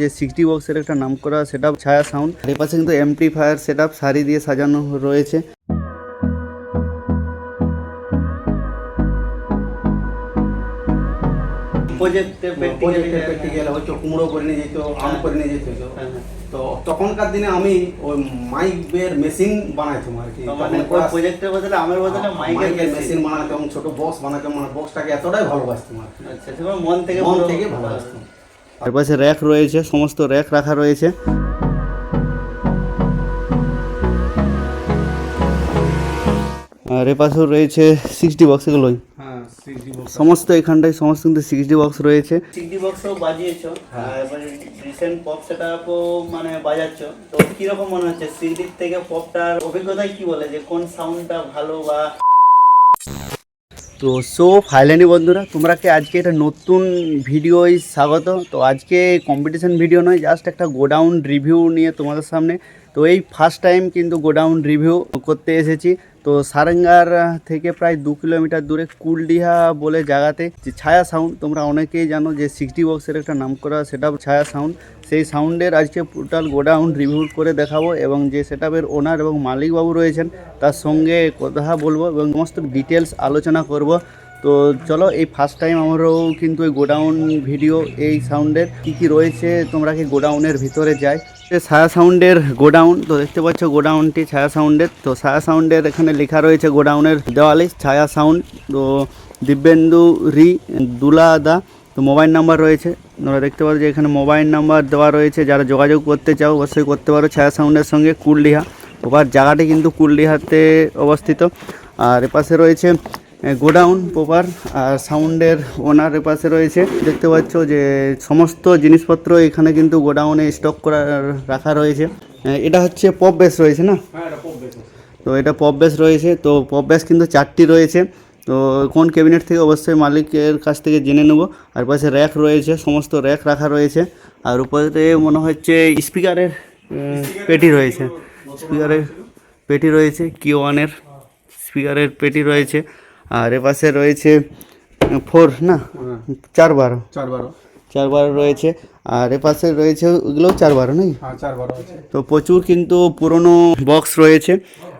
যে সিক্সটি বক্সের একটা নাম করা সেটা ছায়া সাউন্ড এর পাশে কিন্তু amplifier set up sari দিয়ে সাজানো রয়েছে। প্রজেক্টে প্রজেক্টের প্র্যাকটিক্যাল হয়তো কুমড়ো করে নিয়ে যেত আম করে নিয়ে যেত। হ্যাঁ, তো তখনকার দিনে আমি ওই মাইকের মেশিন বানাইতাম আর কি। মানে ওই প্রজেক্টের বদলে আমের বদলে মাইকের মেশিন মেশিন বানাতাম ছোট বক্স বানাতাম মানে বক্সটাকে এতটাই ভালোবাসতাম আর কি। আচ্ছা মন থেকে মন থেকে ভালোবাসতাম। এর পাশে র্যাক রয়েছে সমস্ত র্যাক রাখা রয়েছে। আর এপাশেও রয়েছে সিক্সটি বক্স এগুলোই হ্যাঁ সিক্সটি বক্স সমস্ত এখানটায় সমস্ত কিন্তু সিক্সটি বক্স রয়েছে। সিক্সটি বক্সও বাজিয়েছো। রিসেন্ট পপ সেটআপও মানে বাজাচ্ছ। তো কীরকম মনে হচ্ছে? সিডির থেকে পপটার অভিজ্ঞতায় কি বলে? যে কোন সাউন্ডটা ভালো বা তো সো ফাইনালি বন্ধুরা, তোমরা কি আজকে এটা নতুন ভিডিওই স্বাগত? তো, আজকে কম্পিটিশন ভিডিও নয় জাস্ট একটা গোডাউন রিভিউ নিয়ে তোমাদের সামনে। তো, এই ফার্স্ট টাইম কিন্তু গোডাউন রিভিউ করতে এসেছি। তো, সারেঙ্গার থেকে প্রায় দু কিলোমিটার দূরে কুলডিহা বলে জায়গাতে যে ছায়া সাউন্ড তোমরা অনেকেই জানো যে সিক্সটি বক্সের একটা নাম করা সেটা ছায়া সাউন্ড সেই সাউন্ডের আজকে টোটাল গোডাউন রিভিউ করে দেখাবো এবং যে সেটআপের ওনার এবং মালিকবাবু রয়েছেন, তার সঙ্গে কথা বলব এবং সমস্ত ডিটেলস আলোচনা করব। তো চলো, এই ফার্স্ট টাইম আমরাও কিন্তু এই গোডাউন ভিডিও এই সাউন্ডের কী কী রয়েছে, তোমরা কি গোডাউনের ভিতরে যাই ছায়া সাউন্ডের গোডাউন, তো দেখতে পাচ্ছ গোডাউনটি ছায়া সাউন্ডের। তো ছায়া সাউন্ডের এখানে লেখা রয়েছে গোডাউনের দেওয়ালে ছায়া সাউন্ড। তো দিব্যেন্দু রি, দুলাদা তো মোবাইল নাম্বার রয়েছে। তোমরা দেখতে পারো যে এখানে মোবাইল নাম্বার দেওয়া রয়েছে। যারা যোগাযোগ করতে চাও অবশ্যই করতে পারো। ছায়া সাউন্ডের সঙ্গে কুলডিহা। ওপার জায়গাটি কিন্তু কুলডিহাতে অবস্থিত। আর এপাশে রয়েছে গোডাউন প্রপার। আর সাউন্ডের ওনার পাশে রয়েছে। দেখতে পাচ্ছ যে সমস্ত জিনিসপত্র এখানে কিন্তু গোডাউনে স্টক করা রাখা রয়েছে। এটা হচ্ছে পপ বেস রয়েছে না? হ্যাঁ তো এটা পপ বেস রয়েছে। তো পপ বেস কিন্তু চারটি রয়েছে। তো কোন ক্যাবিনেট থেকে অবশ্যই মালিকের কাছ থেকে জেনে নেব। আর পাশে র্যাক রয়েছে সমস্ত র্যাক রাখা রয়েছে। আর উপরে মনে হচ্ছে স্পিকারের পেটি রয়েছে। স্পিকারের পেটি রয়েছে কি ওয়ানের স্পিকারের পেটি রয়েছে। আর এপাশে রয়েছে ফোর না? চার বারো চার বারো চার বারো রয়েছে। আর এপাশে রয়েছে ওগুলোও চার বারো নাকি হ্যাঁ চার বারো আছে তো প্রচুর কিন্তু পুরনো বক্স রয়েছে।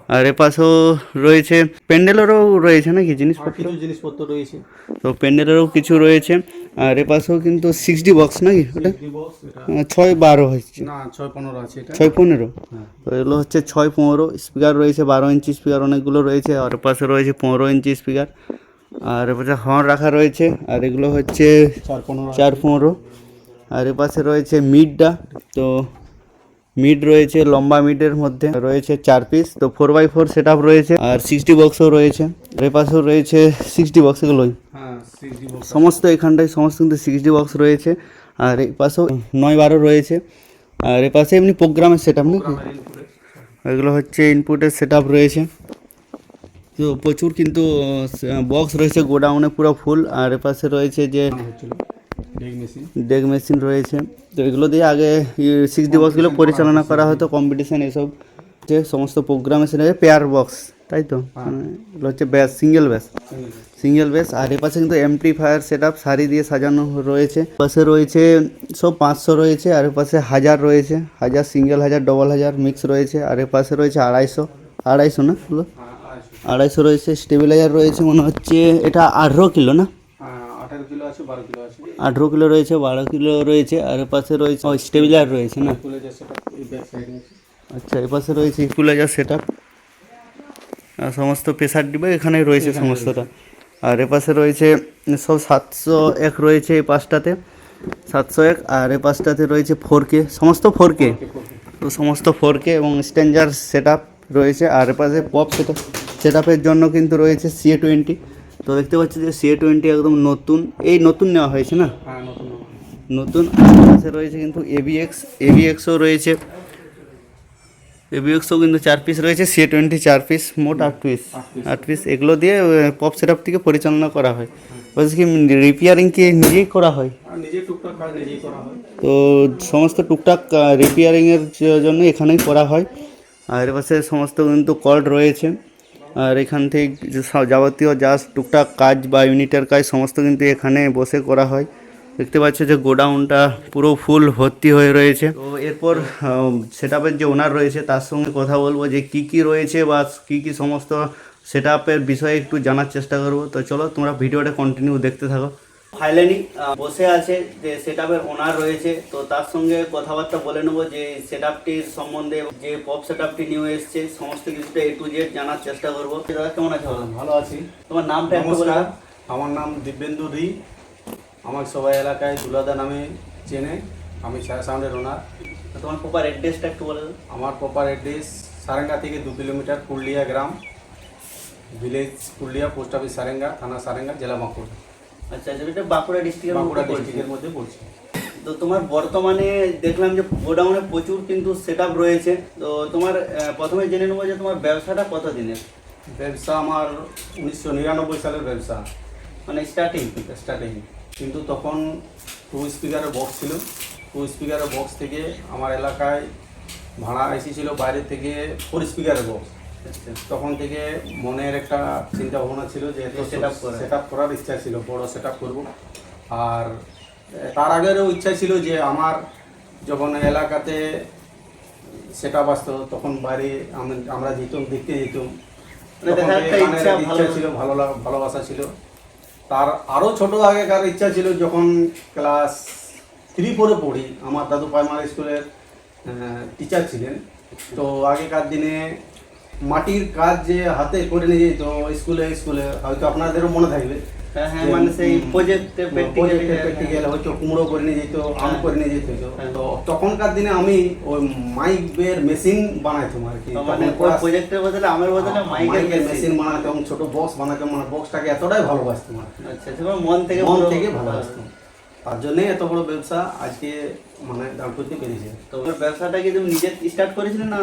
আর এপাশেও রয়েছে প্যান্ডেলেরও রয়েছে নাকি জিনিসপত্র? জিনিসপত্র রয়েছে। তো প্যান্ডেলেরও কিছু রয়েছে আর এপাশেও কিন্তু সিক্সটি বক্স নাকি ওটা? ছয় বারো হচ্ছে ছয় পনেরো হ্যাঁ। তো এগুলো হচ্ছে ছয় পনেরো স্পিকার রয়েছে বারো ইঞ্চি স্পিকার অনেকগুলো রয়েছে আর পাশে রয়েছে পনেরো ইঞ্চি স্পিকার আর এপাশে হর্ন রাখা রয়েছে আর এগুলো হচ্ছে চার পনেরো চার পনেরো। আর এপাশে রয়েছে মিডটা তো মিড রয়েছে লম্বা মিডের মধ্যে রয়েছে চার পিস তো ফোর বাই ফোর সেট রয়েছে আর সিক্সটি বক্সও রয়েছে। আর এপাশেও রয়েছে সিক্সটি বক্স এগুলোই হ্যাঁ সমস্ত এখানটায় সমস্ত কিন্তু সিক্সটি বক্স রয়েছে। আর এই পাশেও নয় বারো রয়েছে। আর এ পাশে এমনি প্রোগ্রামের সেট আপ নাকি এগুলো হচ্ছে ইনপুটের সেট রয়েছে। তো প্রচুর কিন্তু বক্স রয়েছে গোডাউনে পুরো ফুল আর এপাশে রয়েছে যে হচ্ছিল ডেক মেশিন রয়েছে। তো এগুলো দিয়ে আগে সিক্সটি বক্সগুলো পরিচালনা করা হতো কম্পিটিশান এসব। যে সমস্ত প্রোগ্রামে সেটা পেয়ার বক্স তাই তো? মানে এগুলো হচ্ছে ব্যাস সিঙ্গেল ব্যাস। সিঙ্গেল ব্যাস। আর এ পাশে কিন্তু amplifier set up sari দিয়ে সাজানো রয়েছে। পাশে রয়েছে সব পাঁচশো রয়েছে আর পাশে হাজার রয়েছে। হাজার সিঙ্গেল হাজার ডবল হাজার মিক্স রয়েছে। আর এ পাশে রয়েছে আড়াইশো। আড়াইশো না এগুলো আড়াইশো। রয়েছে স্টেবিলাইজার রয়েছে মনে হচ্ছে এটা আঠেরো কিলো না? আঠারো কিলো আছে বারো কিলো আছে। আঠেরো কিলো রয়েছে বারো কিলো রয়েছে আর পাশে রয়েছে স্টেবিলাইজার রয়েছে না? আচ্ছা এ পাশে রয়েছে ইকুলাইজার সেট আপ আর সমস্ত প্রেসার ডিবে এখানে রয়েছে সমস্তটা। আর এ পাশে রয়েছে সব সাতশো এক রয়েছে এই পাঁচটাতে। সাতশো এক আর এ পাঁচটাতে রয়েছে ফোর কে সমস্ত ফোর কে তো সমস্ত ফোর কে এবং স্ট্যান্ডার সেট আপ রয়েছে। আর এ পাশে পপ সেট সেট আপের জন্য কিন্তু রয়েছে সিএ টোয়েন্টি তো দেখতে পাচ্ছি যে সিএ টোয়েন্টি একদম নতুন এই নতুন নেওয়া হয়েছে না? হ্যাঁ নতুন নতুন পাশে রয়েছে কিন্তু এবিএক্স এবিএক্সও রয়েছে। এবিএক্সও কিন্তু চার পিস রয়েছে সি টোয়েন্টি চার পিস মোট আট পিস আট পিস এগুলো দিয়ে পপ সেটআপ থেকে পরিচালনা করা হয়। বলছি কি রিপেয়ারিং কি নিজেই করা হয়? নিজে টুকটাক কাজ নিজেই করা হয়। তো সমস্ত টুকটাক রিপেয়ারিংয়ের জন্য এখানেই করা হয়। আর এর পাশে সমস্ত কিন্তু কল্ড রয়েছে। আর এখান থেকে যাবতীয় যা টুকটাক কাজ বা ইউনিটের কাজ সমস্ত কিন্তু এখানে বসে করা হয়। দেখতে পাচ্ছ যে গোডাউনটা পুরো ফুল ভর্তি হয়ে রয়েছে। তো এরপর সেট যে ওনার রয়েছে, তার সঙ্গে কথা বলব যে কি কি রয়েছে বা কি কি সমস্ত সেট বিষয়ে একটু জানার চেষ্টা করব। তো চলো তোমরা ভিডিওটা কন্টিনিউ দেখতে থাকো। ফাইলানি বসে আছে যে সেট ওনার রয়েছে তো তার সঙ্গে কথাবার্তা বলে নেব যে সেট আপটির সম্বন্ধে যে পপ সেট আপটি নিউ এসছে সমস্ত কিছুটা এ টু জেড জানার চেষ্টা করব। দাদা কেমন আছে? ভালো আছি। তোমার নামটা নমস্কার আমার নাম দিব্যেন্দু রি আমার সবাই এলাকায় দুলাদা নামে চেনে আমি ছায়া সাউন্ডের ওনার তোমার প্রপার অ্যাড্রেসটা একটু বলে আমার প্রপার অ্যাড্রেস সারেঙ্গা থেকে দু কিলোমিটার পুরুলিয়া গ্রাম village Purulia post office Sarenga থানা সারেঙ্গা জেলা বাঁকুড়া আচ্ছা আচ্ছা এটা বাঁকুড়া ডিস্ট্রিক্টের বাঁকুড়া। ডিস্ট্রিক্টের মধ্যে পড়ছে। তো তোমার বর্তমানে দেখলাম যে গোডাউনে প্রচুর কিন্তু সেট রয়েছে। তো তোমার প্রথমে জেনে নেব যে তোমার ব্যবসাটা কত দিনের ব্যবসা আমার উনিশশো নিরানব্বই সালের ব্যবসা। মানে স্টার্টিং স্টার্টিং কিন্তু তখন টু স্পিকারের বক্স ছিল। টু স্পিকারের বক্স থেকে আমার এলাকায় ভাড়া এসেছিল বাইরে থেকে ফোর স্পিকারের বক্স তখন থেকে মনের একটা চিন্তা ভাবনা ছিল যে সেট আপ করার। ইচ্ছা ছিল বড় সেট আপ করব। আর তার আগেরও ইচ্ছা ছিল যে আমার যখন এলাকাতে সেট আপ আসতো তখন বাইরে আম- আমরা যেতাম দেখতে যেতাম। মানে ইচ্ছা, ছিল ভালো লাগ- ভালোবাসা ছিল। তার আরও ছোট আগেকার ইচ্ছা ছিল যখন ক্লাস থ্রি ফোরে পড়ি। আমার দাদু প্রাইমারি স্কুলের টিচার ছিলেন। তো আগেকার দিনে মাটির কাজ যে হাতে করে নিয়ে যেত স্কুলে স্কুলে হয়তো আপনাদেরও মনে থাকবে। হ্যাঁ হ্যাঁ যে, মানে সেই প্রজেক্টে প্রজেক্টের হয়তো কুমড়ো করে নিয়ে যেত আম হ্যাঁ। করে নিয়ে যেত। হ্যাঁ। তো তখনকার দিনে আমি ওই মাইকের মেশিন বানাইতাম আর কি। মানে প্রজেক্টের বদলে আমের বদলে মাইকের মেশিন মেশিন বানাতাম ছোট বক্স বানাতাম মানে বক্সটাকে এতটাই ভালোবাসতাম আর আচ্ছা মন থেকে মন থেকে ভালোবাসতাম। তার জন্যই এত বড় ব্যবসা আজকে মানে দাঁড় করতে পেরেছে তো তোমার ব্যবসাটা কি তুমি নিজে স্টার্ট করেছিলে না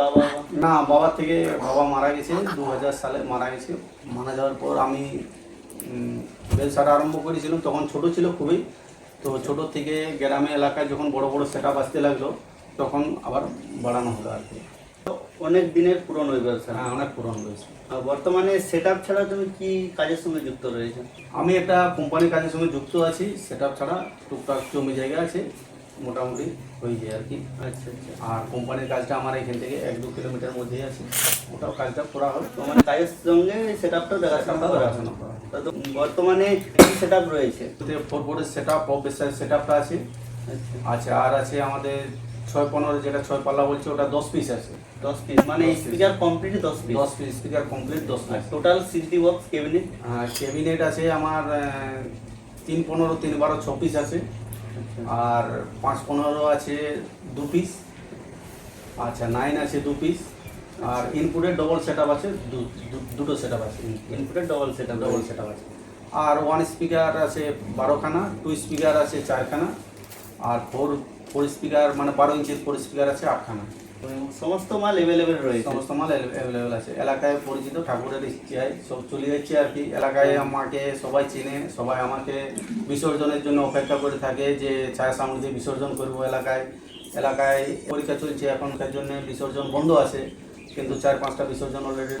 বাবা? না, বাবা থেকে বাবা মারা গেছে দু হাজার সালে মারা গেছে। মারা যাওয়ার পর আমি ব্যবসাটা আরম্ভ করেছিলাম। তখন ছোট ছিল খুবই। তো ছোট থেকে গ্রামে এলাকায় যখন বড় বড় সেট আসতে লাগল, তখন আবার বাড়ানো হলো আর কি। অনেক দিনের পুরনো ব্যবসা। হ্যাঁ অনেক পুরনো রয়েছে আর বর্তমানে সেট আপ ছাড়া তুমি কি কাজের সঙ্গে যুক্ত রয়েছে? আমি একটা কোম্পানির কাজের সঙ্গে যুক্ত আছি সেট আপ ছাড়া টুকটাক জমি জায়গা আছে মোটামুটি হয়ে যায় আর কি। আচ্ছা আচ্ছা। আর কোম্পানির কাজটা আমার এখান থেকে এক দু কিলোমিটার মধ্যেই আছে। ওটাও কাজটা করা হয় তোমার কাজের সঙ্গে সেট আপটাও দেখাশোনা করা তো বর্তমানে সেট আপ রয়েছে? ফোর বোর্ডের সেট আপ অফিসের সেট আপটা আছে। আচ্ছা। আর আছে আমাদের ছয় পনেরো যেটা ছয় পাল্লা বলছে ওটা দশ পিস আছে। দশ পিস মানে স্পিকার কমপ্লিট দশ পিস দশ পিস স্পিকার কমপ্লিট দশ piece total sixty box cabinet cabinet আছে আমার তিন পনেরো তিন বারো ছ পিস আছে। আর পাঁচ পনেরো আছে দু পিস আচ্ছা নাইন আছে দু পিস আর ইনপুটের ডবল সেট আছে দুটো সেট আছে। ইনপুটের double set up double set আছে। আর ওয়ান স্পিকার আছে বারোখানা টু স্পিকার আছে চারখানা। আর ফোর ফোর স্পিকার মানে বারো ইঞ্চির ফোর স্পিকার আছে আটখানা। সমস্ত মাল অ্যাভেলেবেল রয়েছে। সমস্ত মাল অ্যাভেলেবেল আছে। এলাকায় পরিচিত ঠাকুরের ইচ্ছায় সব চলে যাচ্ছে আর কি। এলাকায় আমাকে সবাই চেনে সবাই আমাকে বিসর্জনের জন্য অপেক্ষা করে থাকে যে ছায়া সামগ্রী বিসর্জন করব এলাকায়। এলাকায় পরীক্ষা চলছে এখনকার জন্য বিসর্জন বন্ধ আছে। কিন্তু চার পাঁচটা বিসর্জন অলরেডি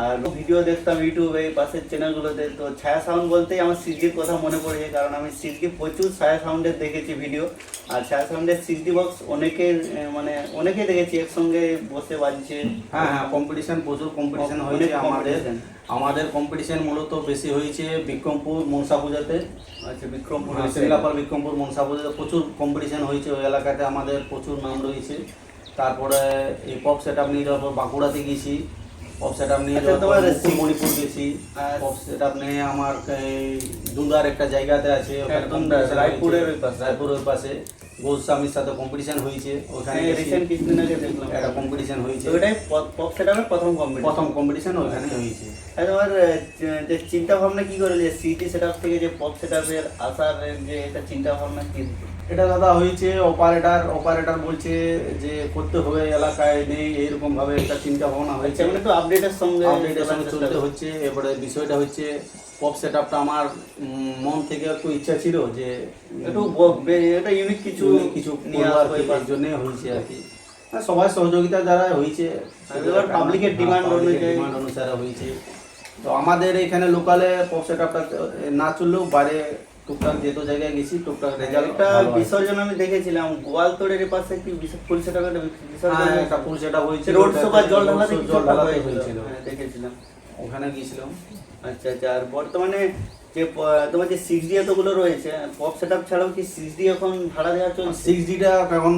আর ভিডিও দেখতাম ইউটিউবে পাশের চ্যানেলগুলোতে তো ছায়া সাউন্ড বলতেই আমার সিজির কথা মনে পড়ে কারণ আমি সিজি প্রচুর ছায়া সাউন্ডের দেখেছি ভিডিও আর ছায়া সাউন্ডের সিজি বক্স অনেকের মানে অনেকেই দেখেছি একসঙ্গে বসে বাজছে। হ্যাঁ হ্যাঁ কম্পিটিশন প্রচুর কম্পিটিশন হয়েছে আমাদের। আমাদের কম্পিটিশন মূলত বেশি হয়েছে বিক্রমপুর মনসা পূজাতে। আচ্ছা বিক্রমপুর হ্যাঁ, বিক্রমপুর মনসা পূজাতে প্রচুর কম্পিটিশন হয়েছে ওই এলাকাতে আমাদের প্রচুর নাম রয়েছে। তারপরে এই পপ সেট আপ নিয়ে যাওয়ার পর বাঁকুড়াতে গেছি। পপ সেট আপ নিয়ে আচ্ছা, যাওয়ার পর মণিপুর গেছি। পপ সেট আপ নিয়ে আমার এই দুন্দার একটা জায়গাতে আছে ওখানে হ্যাঁ, রায়পুরের পাশে। রায়পুরের পাশে। গোস্বামীর সাথে কম্পিটিশন হয়েছে। ওখানে হ্যাঁ। কিছুদিন আগে দেখলাম। একটা কম্পিটিশন হয়েছে। ওটাই পপ সেট আপের প্রথম কম্পিটিশন প্রথম কম্পিটিশন ওইখানে হয়েছে। আর তোমার যে চিন্তা ভাবনা কি করে যে সিটি সেট আপ থেকে যে পপ সেট আপের আসার যে এটা চিন্তা ভাবনা কি? এটা দাদা হয়েছে অপারেটার অপারেটর বলছে যে করতে হবে এলাকায় নেই এইরকম ভাবে একটা চিন্তা ভাবনা হয়েছে। মানে একটু আপডেটের সঙ্গে আপডেটের সঙ্গে চলতে হচ্ছে এবারে বিষয়টা হচ্ছে পপ সেট আপটা আমার মন থেকে একটু ইচ্ছা ছিল যে একটু এটা ইউনিক কিছু কিছু নিয়ে করব আর আসব এবার। এই হয়েছে আর কি। আর সবার সহযোগিতা দ্বারা হয়েছে এর অনুযায়ী- ডিমান্ড অনুসারে হয়েছে। তো আমাদের এখানে লোকালে পপ সেট আপটা না চললেও বাইরে টুকটাক যেহেতু জায়গায় গেছি টুকটাক রেজাল্ট একটা বিসর্জন আমি দেখেছিলাম গোয়ালতোড়ের পাশে কি বিস- ফুল সেটা বিসর্জন হ্যাঁ একটা ফুল সেটা হয়েছিল রোড শো বা জল ঢালাতে কিছু জল ঢালাতে হয়েছিল। হয়েছিল। হ্যাঁ, দেখেছিলাম। ওখানে গিয়েছিলাম আচ্ছা আচ্ছা আর বর্তমানে যে তোমার যে সিক্স ডি এতগুলো রয়েছে পপ সেট আপ ছাড়াও কি সিক্স ডি এখন ভাড়া দেওয়া চলছে? সিক্স ডিটা এখন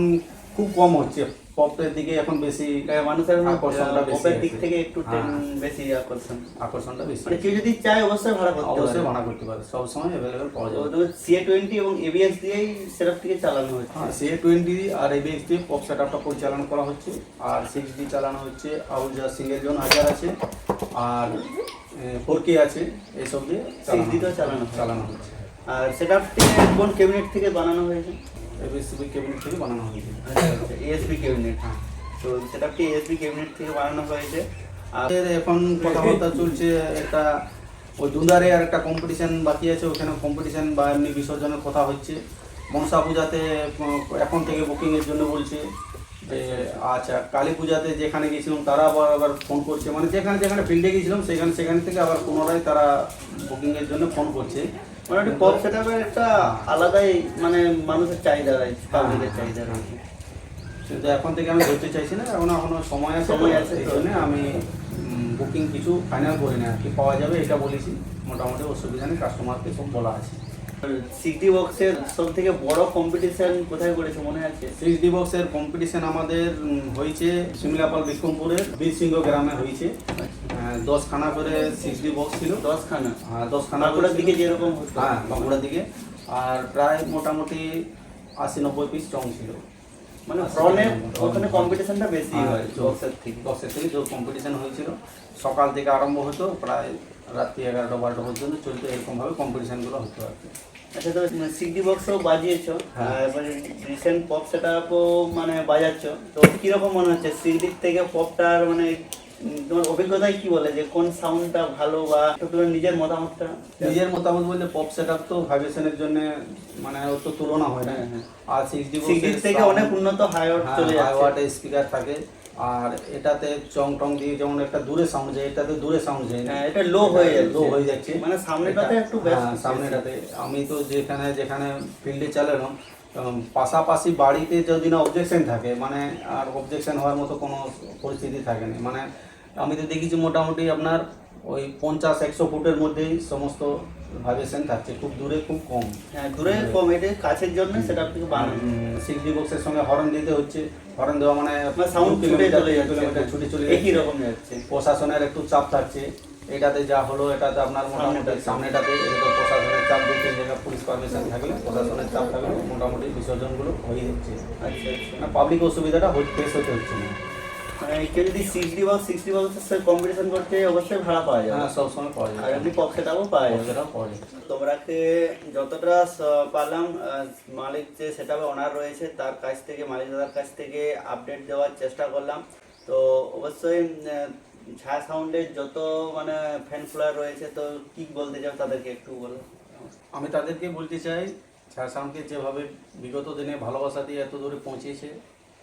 খুব কম হচ্ছে। পপের দিকে এখন বেশি মানুষের আকর্ষণটা বেশি পপের দিক থেকে একটু হ্যাঁ। বেশি আকর্ষণ। আকর্ষণটা বেশি মানে কেউ যদি চায় অবশ্যই ভাড়া করতে অবশ্যই ভাড়া করতে পারে। সবসময় অ্যাভেলেবেল পাওয়া যাবে। সিএ টোয়েন্টি এবং এবিএস দিয়েই সেটআপ থেকে চালানো হচ্ছে। হ্যাঁ সি টোয়েন্টি আর এবিএক্স দিয়ে পপ সেট আপটা পরিচালনা করা হচ্ছে। আর সিক্স ডি চালানো হচ্ছে। আউল যা সিঙ্গেল জন হাজার আছে। আর ফোর কে আছে। এইসব দিয়ে 6D তেও চালানো চালানো হচ্ছে। আর সেটআপটি কোন ক্যাবিনেট থেকে বানানো হয়েছে? এবিএসসিবি ক্যাবিনেট থেকে বানানো হয়েছে। এএসবি ক্যাবিনেট তো সেটআপটি এএসবি ক্যাবিনেট থেকে বানানো হয়েছে। আর এখন কথাবার্তা চলছে একটা, ওই দুদারে আর একটা কম্পিটিশন বাকি আছে, ওখানে কম্পিটিশন বা এমনি বিসর্জনের কথা হচ্ছে। মনসা পূজাতে এখন থেকে বুকিংয়ের জন্য বলছে আচ্ছা কালী পূজাতে যেখানে গেছিলাম, তারা আবার আবার ফোন করছে। মানে যেখানে যেখানে ফিল্ডে গেছিলাম, সেখানে, সেখান থেকে আবার পুনরায় তারা বুকিংয়ের জন্য ফোন করছে। মানে একটা পপ সেটআপের একটা আলাদাই মানে মানুষের চাহিদা রয়েছে পাবলিকের চাহিদা রয়েছে। কিন্তু এখন থেকে আমি ধরতে চাইছি না এখনও সময় সময় আছে এই তো। জন্য আমি বুকিং কিছু ফাইনাল করি না আর কি পাওয়া যাবে এটা বলেছি। মোটামুটি অসুবিধা নেই কাস্টমারকে সব বলা আছে। সিটি বক্সের সব থেকে বড় কম্পিটিশন কোথায় করেছে মনে আছে? সিক্স ডি বক্সের কম্পিটিশন আমাদের হয়েছে শিমলাপাল বিক্রমপুরের বীরসিংহ গ্রামে হয়েছে। আহ, দশখানা করে সিক্স ডি বক্স ছিল। দশখানা? আর দশখানা বাঁকুড়ার দিকে যেরকম হ্যাঁ বাঁকুড়ার দিকে। আর প্রায় মোটামুটি আশি নব্বই পিস চং ছিল। মানে ফ্রনে ওখানে কম্পিটিশনটা বেশি হ্যাঁ, হয় বক্সের থেকে। দশের থেকে যে কম্পিটিশন হয়েছিল। সকাল থেকে আরম্ভ হতো প্রায় রাত্রি এগারোটা বারোটা পর্যন্ত চলতো এরকমভাবে কম্পিটিশনগুলো হতো আর কি। আচ্ছা তো সিডি বক্সও বাজিয়েছো হ্যাঁ। এবারে রিসেন্ট পপ সেটআপও মানে বাজাচ্ছো তো কীরকম মনে হচ্ছে? সিডি থেকে পপটার মানে তোমার অভিজ্ঞতায় কি বলে? যে কোন সাউন্ডটা ভালো বা তোমার নিজের মতামতটা? নিজের মতামত বলতে পপ সেট আপ তো ভাইব্রেশনের জন্য মানে ওর তো তুলনা হয় না। হ্যাঁ, হ্যাঁ। আর সিক্স ডি থেকে অনেক উন্নত হাইওয়াট চলে যাচ্ছে। হাইওয়াটে স্পিকার থাকে। আর এটাতে চং টং দিয়ে যেমন একটা দূরে সাউন্ড যায় এটাতে দূরে সাউন্ড যায়। হ্যাঁ, এটা low হয়ে যাচ্ছে। লো হয়ে যাচ্ছে। মানে সামনেটাতে একটু হ্যাঁ, সামনেটাতে। আমি তো যেখানে যেখানে ফিল্ডে চালালাম পাশাপাশি বাড়িতে যদি না অবজেকশন থাকে মানে আর অবজেকশন হওয়ার মতো কোনো পরিস্থিতি থাকে না। মানে আমি তো দেখেছি মোটামুটি আপনার ওই পঞ্চাশ একশো ফুটের মধ্যেই সমস্ত ভাইব্রেশন থাকছে। খুব দূরে খুব কম। হ্যাঁ দূরে কম। এটা কাছের জন্য সেটা বানানো সিক্স বক্সের সঙ্গে হর্ন দিতে হচ্ছে। হর্ন দেওয়া মানে সাউন্ড ছুটে চলে যাচ্ছে ছুটে চলে একই রকম যাচ্ছে। প্রশাসনের একটু চাপ থাকছে। এটাতে যা হলো এটাতে আপনার মোটামুটি সামনেটাতে। এটা তো প্রশাসনের চাপ দিচ্ছে যেটা পুলিশ পারমিশন থাকলে প্রশাসনের চাপ থাকলে মোটামুটি বিসর্জনগুলো হয়ে যাচ্ছে। আচ্ছা আচ্ছা। মানে পাবলিক অসুবিধাটা ফেস হতে হচ্ছে না। কেউ যদি সিক্সটি বক্স সিক্সটি বক্সের সাথে কম্পিটিশন করতে অবশ্যই ভাড়া পাওয়া যাবে। হ্যাঁ সবসময় পাওয়া আর যায় এমনি পপ সেটআপও পাওয়া যাবে। সেটাও পাওয়া যায় তোমরাকে যতটা পারলাম মালিক যে সেটাপে ওনার রয়েছে তার কাছ থেকে মালিক দাদার কাছ থেকে আপডেট দেওয়ার চেষ্টা করলাম। তো অবশ্যই ছায়া সাউন্ডের যত মানে ফ্যান ফলোয়ার রয়েছে তো কি বলতে চাও তাদেরকে একটু বলো। আমি তাদেরকে বলতে চাই ছায়া সাউন্ডকে যেভাবে বিগত দিনে ভালোবাসা দিয়ে এত দূরে পৌঁছেছে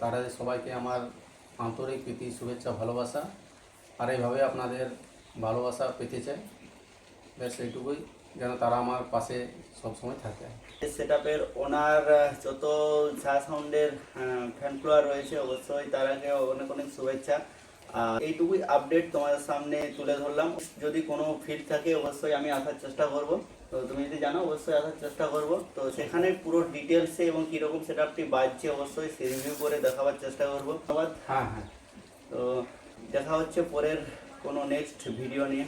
তারা সবাইকে আমার আন্তরিক প্রীতি, শুভেচ্ছা, ভালোবাসা। আর এইভাবে আপনাদের ভালোবাসা পেতে চাই ব্যাস এইটুকুই, যেন তারা আমার পাশে সবসময় থাকে। সেটআপের ওনার যত ছায়া সাউন্ডের ফ্যান ফ্লোয়ার রয়েছে, অবশ্যই তারাকে অনেক অনেক শুভেচ্ছা। এইটুকুই আপডেট তোমাদের সামনে তুলে ধরলাম। যদি কোনো ফিল্ড থাকে, অবশ্যই আমি আসার চেষ্টা করব। তো তুমি যদি জানো অবশ্যই আসার চেষ্টা করব। তো সেখানে পুরো ডিটেলসে এবং কীরকম সেটআপটি বাজছে অবশ্যই সে রিভিউ করে দেখাবার চেষ্টা করব। ধন্যবাদ। হ্যাঁ হ্যাঁ। তো দেখা হচ্ছে পরের কোনো নেক্সট ভিডিও নিয়ে।